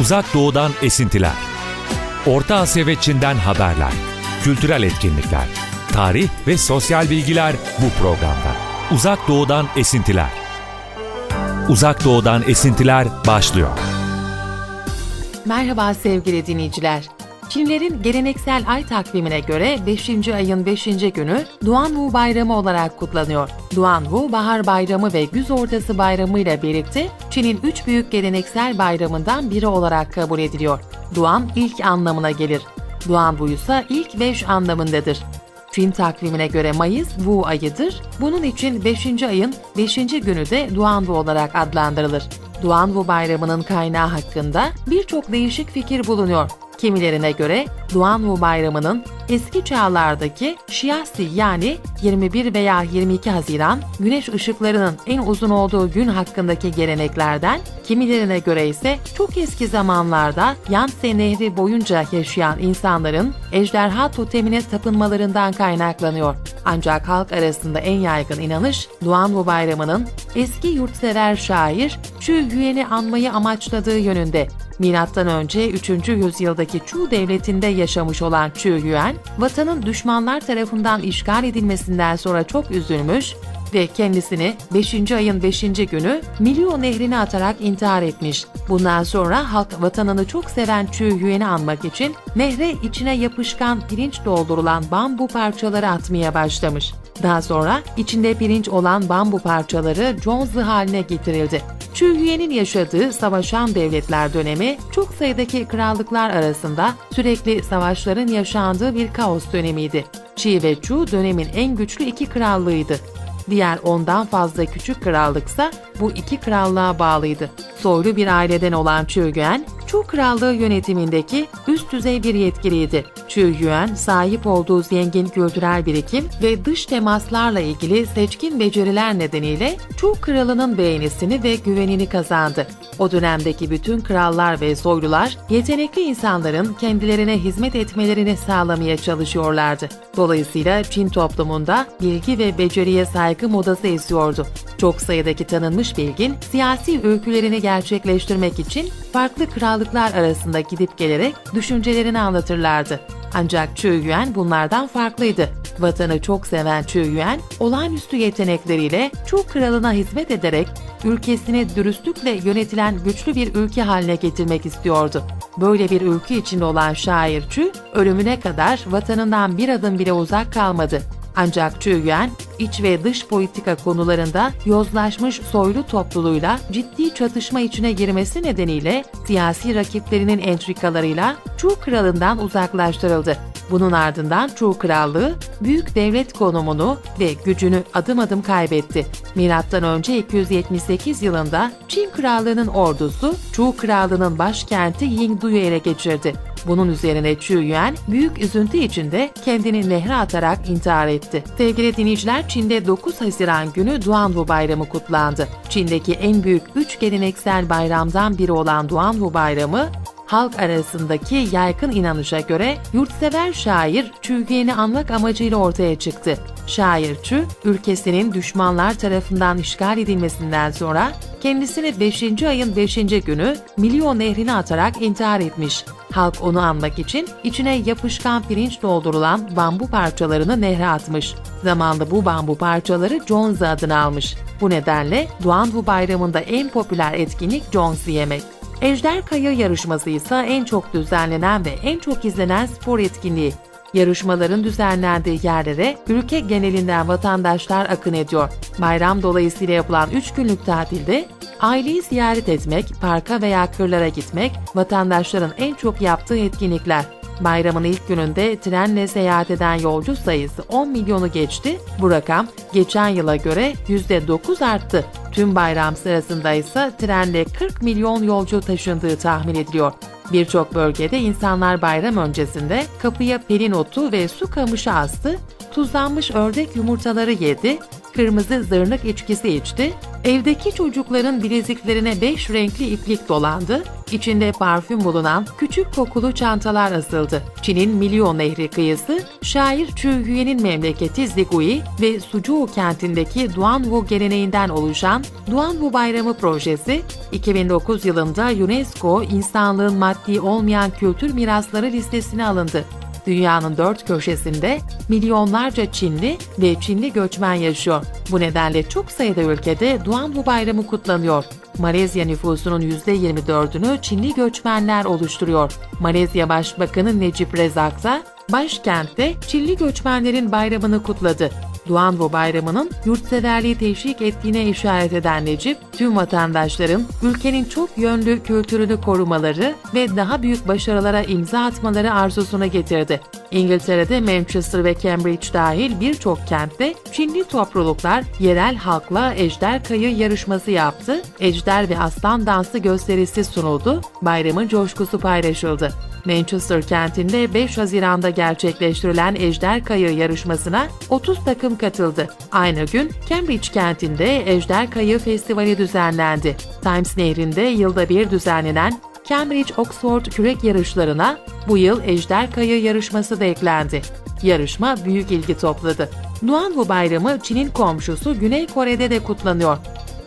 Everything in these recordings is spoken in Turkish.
Uzak Doğu'dan esintiler. Orta Asya ve Çin'den haberler. Kültürel etkinlikler. Tarih ve sosyal bilgiler bu programda. Uzak Doğu'dan esintiler. Uzak Doğu'dan esintiler başlıyor. Merhaba sevgili dinleyiciler. Çinlerin geleneksel ay takvimine göre 5. ayın 5. günü Duanwu Bayramı olarak kutlanıyor. Duanwu, Bahar Bayramı ve Güz Ortası Bayramı ile birlikte Çin'in üç büyük geleneksel bayramından biri olarak kabul ediliyor. Duan ilk anlamına gelir. Duanwu ise ilk beş anlamındadır. Çin takvimine göre Mayıs Wu ayıdır. Bunun için 5. ayın 5. günü de Duanwu olarak adlandırılır. Duanwu Bayramı'nın kaynağı hakkında birçok değişik fikir bulunuyor. Kimilerine göre Duanwu Bayramı'nın eski çağlardaki Şiasi yani 21 veya 22 Haziran güneş ışıklarının en uzun olduğu gün hakkındaki geleneklerden, kimilerine göre ise çok eski zamanlarda Yangtze Nehri boyunca yaşayan insanların ejderha totemine tapınmalarından kaynaklanıyor. Ancak halk arasında en yaygın inanış Duanwu Bayramı'nın eski yurtsever şair Xu Yuan'i anmayı amaçladığı yönünde. Milattan önce 3. yüzyıldaki Chu devletinde yaşamış olan Chu Yuan, vatanın düşmanlar tarafından işgal edilmesinden sonra çok üzülmüş ve kendisini 5. ayın 5. günü Milyon Nehri'ne atarak intihar etmiş. Bundan sonra halk vatanını çok seven Chu Yuan'i anmak için nehre içine yapışkan pirinç doldurulan bambu parçaları atmaya başlamış. Daha sonra içinde pirinç olan bambu parçaları conzı haline getirildi. Yuan'in yaşadığı savaşan devletler dönemi çok sayıdaki krallıklar arasında sürekli savaşların yaşandığı bir kaos dönemiydi. Qi ve Chu dönemin en güçlü iki krallığıydı. Diğer ondan fazla küçük krallıksa bu iki krallığa bağlıydı. Soylu bir aileden olan Yuan, Chu krallığı yönetimindeki üst düzey bir yetkiliydi. Chu Yuan, sahip olduğu zengin kültürel birikim ve dış temaslarla ilgili seçkin beceriler nedeniyle Chu kralının beğenisini ve güvenini kazandı. O dönemdeki bütün krallar ve soylular yetenekli insanların kendilerine hizmet etmelerini sağlamaya çalışıyorlardı. Dolayısıyla Çin toplumunda bilgi ve beceriye saygı modası esiyordu. Çok sayıdaki tanınmış bilgin siyasi öykülerini gerçekleştirmek için farklı krallıklar arasında gidip gelerek düşüncelerini anlatırlardı. Ancak Chu Yuan bunlardan farklıydı. Vatanı çok seven Chu Yuan, olağanüstü yetenekleriyle çok kralına hizmet ederek ülkesini dürüstlükle yönetilen güçlü bir ülke haline getirmek istiyordu. Böyle bir ülke içinde olan şair Chu, ölümüne kadar vatanından bir adım bile uzak kalmadı. Ancak Chu Yuan, iç ve dış politika konularında yozlaşmış soylu topluluğuyla ciddi çatışma içine girmesi nedeniyle siyasi rakiplerinin entrikalarıyla Chu kralından uzaklaştırıldı. Bunun ardından Chu krallığı büyük devlet konumunu ve gücünü adım adım kaybetti. Milattan önce 278 yılında Çin krallığının ordusu Chu krallığının başkenti Yingdu'yu ele geçirdi. Bunun üzerine Chu Yuan büyük üzüntü içinde kendini nehre atarak intihar etti. Sevgili dinleyiciler Çin'de 9 Haziran günü Duanwu Bayramı kutlandı. Çin'deki en büyük 3 geleneksel bayramdan biri olan Duanwu Bayramı halk arasındaki yaygın inanışa göre yurtsever şair Yuan'i anmak amacıyla ortaya çıktı. Şair Chu, ülkesinin düşmanlar tarafından işgal edilmesinden sonra kendisini 5. ayın 5. günü Milyon Nehri'ne atarak intihar etmiş. Halk onu anmak için içine yapışkan pirinç doldurulan bambu parçalarını nehre atmış. Zamanla bu bambu parçaları Jonzi adını almış. Bu nedenle Duanwu Bayramı'nda en popüler etkinlik Jonzi yemek. Ejder Kaya yarışması ise en çok düzenlenen ve en çok izlenen spor etkinliği. Yarışmaların düzenlendiği yerlere ülke genelinden vatandaşlar akın ediyor. Bayram dolayısıyla yapılan 3 günlük tatilde aileyi ziyaret etmek, parka veya kırlara gitmek vatandaşların en çok yaptığı etkinlikler. Bayramın ilk gününde trenle seyahat eden yolcu sayısı 10 milyonu geçti. Bu rakam geçen yıla göre %9 arttı. Tüm bayram sırasında ise trenle 40 milyon yolcu taşındığı tahmin ediliyor. Birçok bölgede insanlar bayram öncesinde kapıya pelin otu ve su kamışı astı, tuzlanmış ördek yumurtaları yedi, kırmızı zırnık içkisi içti, evdeki çocukların bileziklerine beş renkli iplik dolandı, içinde parfüm bulunan küçük kokulu çantalar asıldı. Çin'in Milyon Nehri kıyısı, şair Çü Hüye'nin memleketi Zigui ve Suzhou kentindeki Duanwu geleneğinden oluşan Duanwu Bayramı projesi, 2009 yılında UNESCO insanlığın maddi olmayan kültür mirasları listesine alındı. Dünyanın dört köşesinde milyonlarca Çinli ve Çinli göçmen yaşıyor. Bu nedenle çok sayıda ülkede Duanwu Bayramı kutlanıyor. Malezya nüfusunun %24'ünü Çinli göçmenler oluşturuyor. Malezya Başbakanı Necip Rezak da başkentte Çinli göçmenlerin bayramını kutladı. Duanwu Bayramı'nın yurtseverliği teşvik ettiğine işaret eden Necip, tüm vatandaşların ülkenin çok yönlü kültürünü korumaları ve daha büyük başarılara imza atmaları arzusuna getirdi. İngiltere'de Manchester ve Cambridge dahil birçok kentte Çinli topluluklar yerel halkla ejder kayı yarışması yaptı, ejder ve aslan dansı gösterisi sunuldu, bayramın coşkusu paylaşıldı. Manchester kentinde 5 Haziran'da gerçekleştirilen Ejder Kayığı yarışmasına 30 takım katıldı. Aynı gün Cambridge kentinde Ejder Kayığı Festivali düzenlendi. Thames Nehri'nde yılda bir düzenlenen Cambridge Oxford kürek yarışlarına bu yıl Ejder Kayığı yarışması da eklendi. Yarışma büyük ilgi topladı. Duanwu Bayramı Çin'in komşusu Güney Kore'de de kutlanıyor.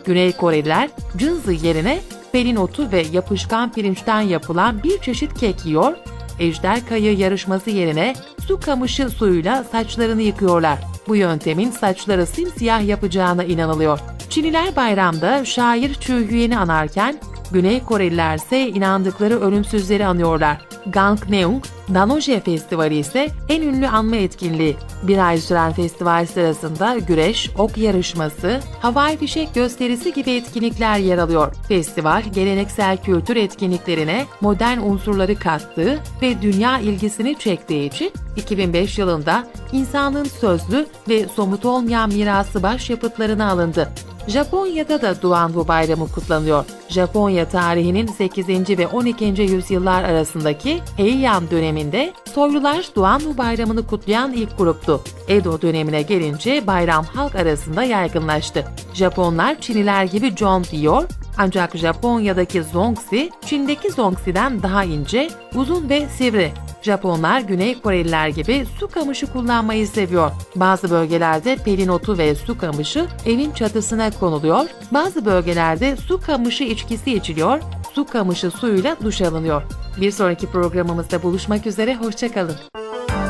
Güney Koreliler cınzı yerine pelin otu ve yapışkan pirinçten yapılan bir çeşit kek yiyor, ejder kayı yarışması yerine su kamışı suyuyla saçlarını yıkıyorlar. Bu yöntemin saçları simsiyah yapacağına inanılıyor. Çinliler bayramda şair Çü Hüyen'i anarken, Güney Koreliler ise inandıkları ölümsüzleri anıyorlar. Gangneung, Danoje Festivali ise en ünlü anma etkinliği. Bir ay süren festival sırasında güreş, ok yarışması, havai fişek gösterisi gibi etkinlikler yer alıyor. Festival, geleneksel kültür etkinliklerine modern unsurları kattığı ve dünya ilgisini çektiği için 2005 yılında insanlığın sözlü ve somut olmayan mirası başyapıtlarına alındı. Japonya'da da Duanwu Bayramı kutlanıyor. Japonya tarihinin 8. ve 12. yüzyıllar arasındaki Heian döneminde soylular Duanwu Bayramı'nı kutlayan ilk gruptu. Edo dönemine gelince bayram halk arasında yaygınlaştı. Japonlar Çiniler gibi John diyor, ancak Japonya'daki zongsi, Çin'deki zongsi'den daha ince, uzun ve sivri. Japonlar Güney Koreliler gibi su kamışı kullanmayı seviyor. Bazı bölgelerde pelin otu ve su kamışı evin çatısına konuluyor. Bazı bölgelerde su kamışı içkisi içiliyor. Su kamışı suyuyla duş alınıyor. Bir sonraki programımızda buluşmak üzere, hoşçakalın.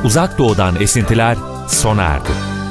Uzak Doğu'dan esintiler sona erdi.